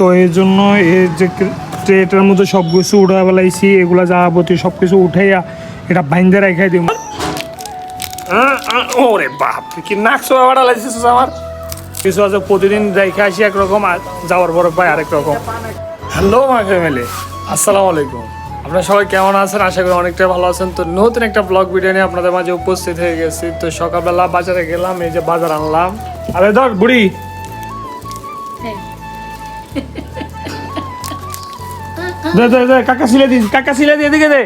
তো এই জন্য এই যে ট্রেটার মধ্যে সব কিছু উঠা বেলাইছি এগুলা যাবতীয় সব কিছু উঠাইয়া এটা বাইন্দে রেখাই দিব ওরে বাপ কি নাক সোয়া লাগছিস আমার? কিছু আছে প্রতিদিন রেখে আসি একরকম আর যাওয়ার পরে পাই আরেক রকম। হ্যালো মাই ফ্যামিলি আসসালামু আলাইকুম। আপনারা সবাই কেমন আছেন? আশা করি অনেকটাই ভালো আছেন। তো নতুন একটা ব্লগ ভিডিও নিয়ে আপনাদের মাঝে উপস্থিত হয়ে গেছি। তো সকালবেলা বাজারে গেলাম এই যে বাজার আনলাম। আরে ধর বুড়ি। দে দে দে, কাকা সিলে দি কাকা সিলে দি, এদিকে দে।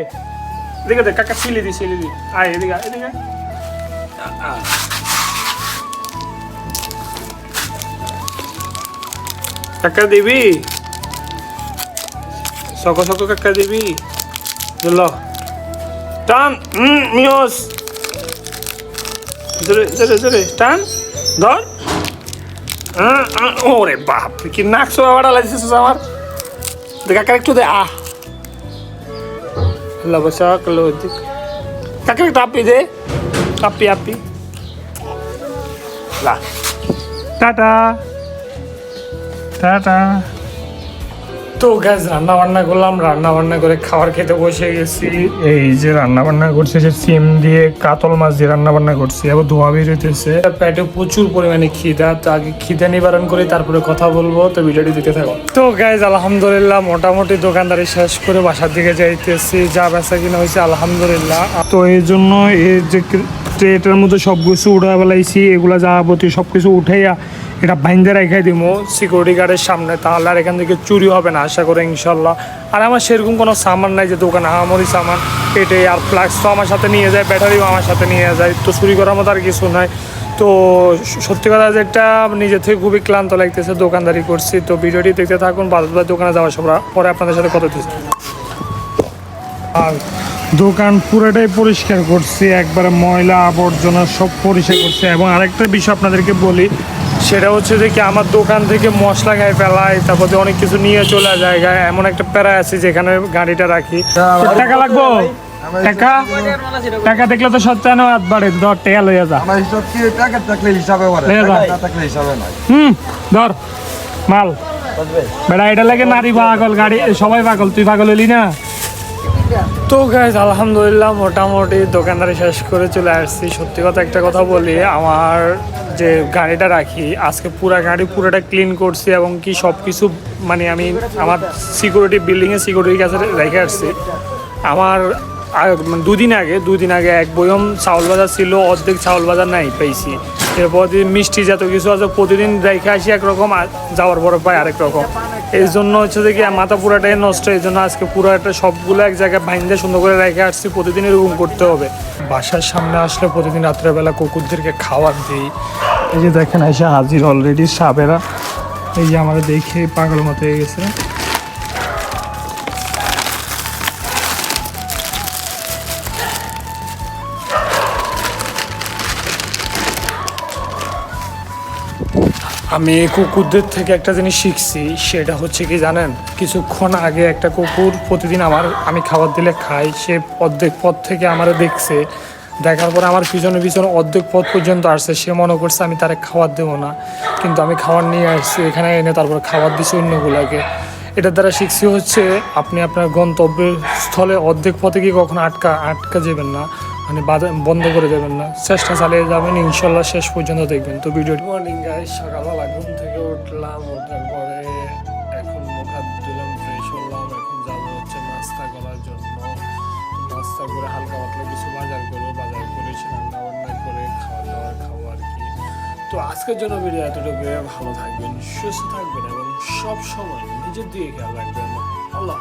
এদিকে দে, কাকা সিলে দি সিলে দি আয়, এদিকে এদিকে। কাকা দিবি? সক সক কাকা দিবি? দিল টান মিওস জোরে জোরে জোরে টান, ধর। ওরে বাপ কি নাক সোয়া বাড়া লাগছিস আমার। কাকা একটু দে আহ বসা করল কাকা একটু আপি দে আপি আপি লা টাটা টাটা তো গ্যাস রান্না বান্না করলাম রান্না বান্না করে খাবার খেতে বসে গেছি। এই যে রান্না বান্না করছে যে সিম দিয়ে কাতল মাছ দিয়ে রান্না বান্না করছি, আবার ধোয়া বেরোতেছে পেটে প্রচুর পরিমাণে খিদা, তো আগে খিদা নিবারণ করে, তারপরে কথা বলব, তো ভিডিওটি দিতে থাকো। তো গ্যাস আলহামদুলিল্লাহ, মোটামুটি দোকানদারি শেষ করে বাসার দিকে যাইতেছি, যা বেচা কিনা হয়েছে, আলহামদুলিল্লাহ। তো এই জন্য এই যে ট্রেটার মধ্যে সব কিছু উঠা বেলাইছি এগুলা যাবতীয় সব কিছু উঠাইয়া এটা বাইন্দে রেখাই দিব সিকিউরিটি গার্ডের সামনে, তাহলে আর এখান থেকে চুরি হবে না, আশা করে ইনশাল্লাহ আর আমার সেরকম কোনো সামান নাই যে দোকানে হামামরি সামান, পেটে আর ফ্লাক্স তো আমার সাথে নিয়ে যায় ব্যাটারিও আমার সাথে নিয়ে যায়, তো চুরি করার মতো আর কিছু নাই। তো সত্যি কথা যেটা নিজে থেকে খুবই ক্লান্ত লাগতেছে, দোকানদারি করছি। তো ভিডিওটি দেখতে থাকুন বাদ দোকানে যাওয়ার সময় পরে আপনাদের সাথে কথা দিচ্ছি আর দোকান পুরোটাই পরিষ্কার করছি, একবারে ময়লা আবর্জনা সব পরিষ্কার করছি। এবং আরেকটা বিষয় আপনাদেরকে বলি সেটা হচ্ছে যে কি আমার দোকান থেকে মশলা গায়ে ফেলাই তারপর অনেক কিছু নিয়ে চলে যায়। গায়ে এমন একটা প্যারা আছে যেখানে গাড়িটা রাখি। টাকা লাগবো? টাকা? টাকা দেখলে তো সত্যান হাত বাড়ে। ধর টেয়া লইয়া যা। টাকা থাকলে হিসাবে। টাকা থাকলে হিসাবে হুম ধর মাল। বেড়া এটা লাগে নারী পাগল গাড়ি সবাই পাগল তুই পাগল হলি না? তো গাইজ আলহামদুলিল্লাহ মোটামুটি দোকানদারি শেষ করে চলে আসছি। সত্যি কথা একটা কথা বলি, আমার যে গাড়িটা রাখি, আজকে পুরা গাড়ি পুরোটা ক্লিন করছি এবং কি সব কিছু মানে আমি আমার সিকিউরিটি বিল্ডিংয়ে সিকিউরিটির কাছে রেখে আসছি। আমার মানে দুদিন আগে দুদিন আগে এক বয়ম চাউল বাজার ছিল, অর্ধেক চাউল বাজার নাই পেয়েছি। এরপর মিষ্টি যত কিছু আছে, প্রতিদিন রেখে আসি একরকম যাওয়ার পরে পাই আরেক রকম। এই জন্য হচ্ছে যে কি মাথা পুরাটাই নষ্ট এই জন্য আজকে পুরো একটা সবগুলো এক জায়গায় বাইন্দে সুন্দর করে রেখে আসছি প্রতিদিন এরকম করতে হবে। বাসার সামনে আসলে প্রতিদিন রাত্রেবেলা কুকুরদেরকে খাওয়ার দিই। এই যে দেখেন, এসে হাজির অলরেডি সাবেরা এই যে আমাদের দেখে পাগল মতো হয়ে গেছে। আমি কুকুরদের থেকে একটা জিনিস শিখছি, সেটা হচ্ছে কি জানেন? কিছুক্ষণ আগে একটা কুকুর প্রতিদিন আমার, আমি খাবার দিলে খাই, সে অর্ধেক পথ থেকে আমার দেখছে। দেখার পরে আমার পিছনে পিছনে অর্ধেক পথ পর্যন্ত আসছে, সে মনে করছে আমি তারে খাবার দেবো না। কিন্তু আমি খাবার নিয়ে আসছি, এখানে এনে তারপর খাবার দিছি অন্যগুলোকে। এটার দ্বারা শিখছি হচ্ছে, আপনি আপনার গন্তব্যের স্থলে অর্ধেক পথে গিয়ে কখনো আটকা আটকা যাবেন না। মানে বন্ধ করে দেবেন না। চেষ্টা চালিয়ে যাবেন, ইনশাল্লাহ শেষ পর্যন্ত দেখবেন। তো ভিডিও মর্নিং গাইস সকালবেলা ঘুম থেকে উঠলাম, ওঠার পরে এখন মুখ হাত ধুলাম ফ্রেশ হলাম। এখন যাব হচ্ছে নাস্তা করার জন্য। নাস্তা করে হালকা পাতলা কিছু বাজার করব। বাজার করে এসে রান্না বান্না করে খাওয়া দাওয়া খাব আর কি। তো আজকের জন্য ভিডিও এতটুকু ভালো থাকবেন, সুস্থ থাকবেন এবং সব সময় নিজের দিকে খেয়াল রাখবেন। আল্লাহ